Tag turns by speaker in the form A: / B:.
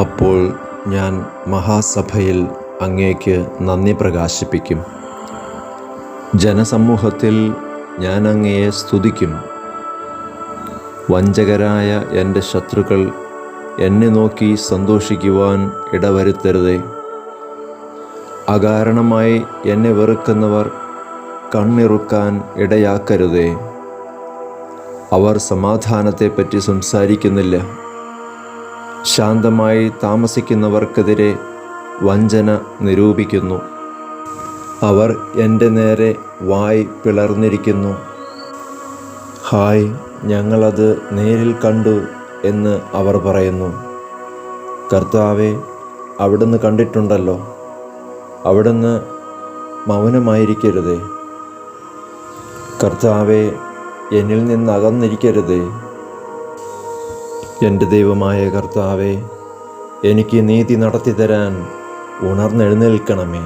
A: അപ്പോൾ ഞാൻ മഹാസഭയിൽ അങ്ങേക്ക് നന്ദി പ്രകാശിപ്പിക്കും. ജനസമൂഹത്തിൽ ഞാൻ അങ്ങയെ സ്തുതിക്കും. വഞ്ചകരായ എന്റെ ശത്രുക്കൾ എന്നെ നോക്കി സന്തോഷിക്കുവാൻ ഇടവരുത്തരുതേ. അകാരണമായി എന്നെ വെറുക്കുന്നവർ കണ്ണിറുക്കാൻ ഇടയാക്കരുതേ. അവർ സമാധാനത്തെപ്പറ്റി സംസാരിക്കുന്നില്ല. ശാന്തമായി താമസിക്കുന്നവർക്കെതിരെ വഞ്ചന നിരൂപിക്കുന്നു. അവർ എന്റെ നേരെ വായ് പിളർന്നിരിക്കുന്നു. ഹായ് ഞങ്ങളത് നേരിൽ കണ്ടു എന്ന് അവർ പറയുന്നു. കർത്താവെ അവിടുന്ന് കണ്ടിട്ടുണ്ടല്ലോ. അവിടുന്ന് മൗനമായിരിക്കരുതേ. കർത്താവെ എന്നിൽ നിന്ന് അകന്നിരിക്കരുതേ. എന്റെ ദൈവമായ കർത്താവെ എനിക്ക് നീതി നടത്തി തരാൻ ഉണർന്നെഴുന്നേൽക്കണമേ.